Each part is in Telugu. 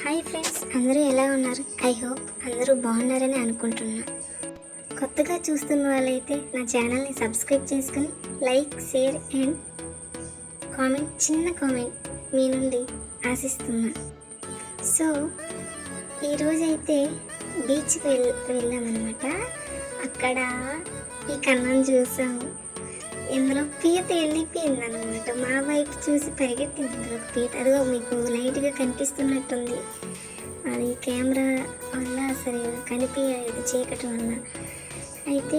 హాయ్ ఫ్రెండ్స్ అందరూ ఎలా ఉన్నారు? ఐ హోప్ అందరూ బాగున్నారని అనుకుంటున్నా. కొత్తగా చూస్తున్న వాళ్ళైతే నా ఛానల్ని సబ్స్క్రైబ్ చేసుకుని లైక్ షేర్ అండ్ కామెంట్ చిన్న కామెంట్ మీ నుండి ఆశిస్తున్నా. సో ఈరోజైతే బీచ్కి వెళ్ వెళ్ళామన్నమాట. అక్కడ ఈ కన్నం చూసాము. ఇందులో పీత వెళ్ళిపోయింది అనమాట మా వైపు చూసి పరిగెట్టింది ఇందులో పీత. అదిగో మీకు లైట్గా కనిపిస్తున్నట్టుంది. అది కెమెరా వల్ల అసలు కనిపించలేదు చీకటి వల్ల. అయితే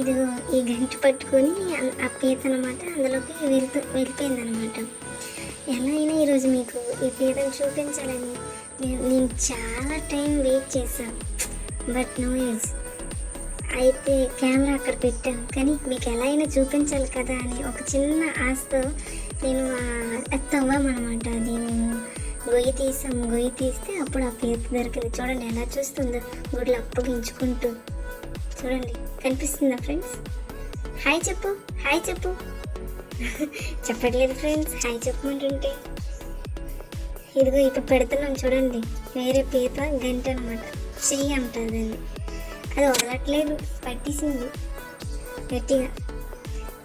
ఇదిగో ఈ గంట పట్టుకొని ఆ- ఆ పీత అనమాట అందులోకి వెళ్తూ వెళ్ళిపోయింది అనమాట ఎలా అయినా ఈరోజు మీకు ఈ పీతను చూపించాలని నేను నేను చాలా టైం వెయిట్ చేశాను బట్ నో యూజ్. అయితే కెమెరా అక్కడ పెట్టాను కానీ మీకు ఎలా అయినా చూపించాలి కదా అని ఒక చిన్న ఆశతో నేను తవ్వామన్నమాట అనమాట నేను గొయ్యి తీసాము గొయ్యి తీస్తే అప్పుడు ఆ పీత దొరికింది. చూడండి ఎలా చూస్తుందో. గుడ్లు అప్పగించుకుంటూ. చూడండి కనిపిస్తుందా ఫ్రెండ్స్? హాయ్ చెప్పు హాయ్ చెప్పు. చెప్పట్లేదు ఫ్రెండ్స్ హాయ్ చెప్పమంటుంటే. ఇదిగో ఇప్పుడు పెడుతున్నాం చూడండి. వేరే పీత గంట అనమాట చెయ్యి అంటారు దాన్ని. అది వదలట్లేదు. పట్టేసింది. గట్టిగా.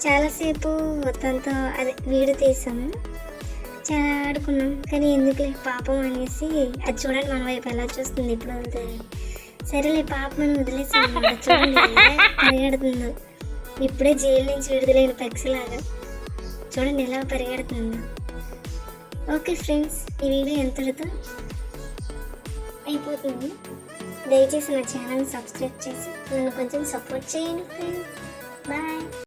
చాలాసేపు మొత్తంతో అదే వీడు తీసాము. చాలా ఆడుకున్నాం. కానీ ఎందుకులే పాపం అనేసి అది చూడండి మన వైపు ఎలా చూస్తుంది ఇప్పుడు అంతే. సరేలే పాపం అని వదిలేసాను చూడండి పరిగెడుతుందో. ఇప్పుడే జైలు నుంచి విడుదలైన పక్షిలాగా. చూడండి ఎలా పరిగెడుతుందో. ఓకే ఫ్రెండ్స్ ఈ వీడియో ఎంతటితో అయిపోతుంది. దయచేసి నా ఛానల్ సబ్స్క్రైబ్ చేసి నన్ను కొంచెం సపోర్ట్ చేయండి ఫ్రెండ్స్. బాయ్.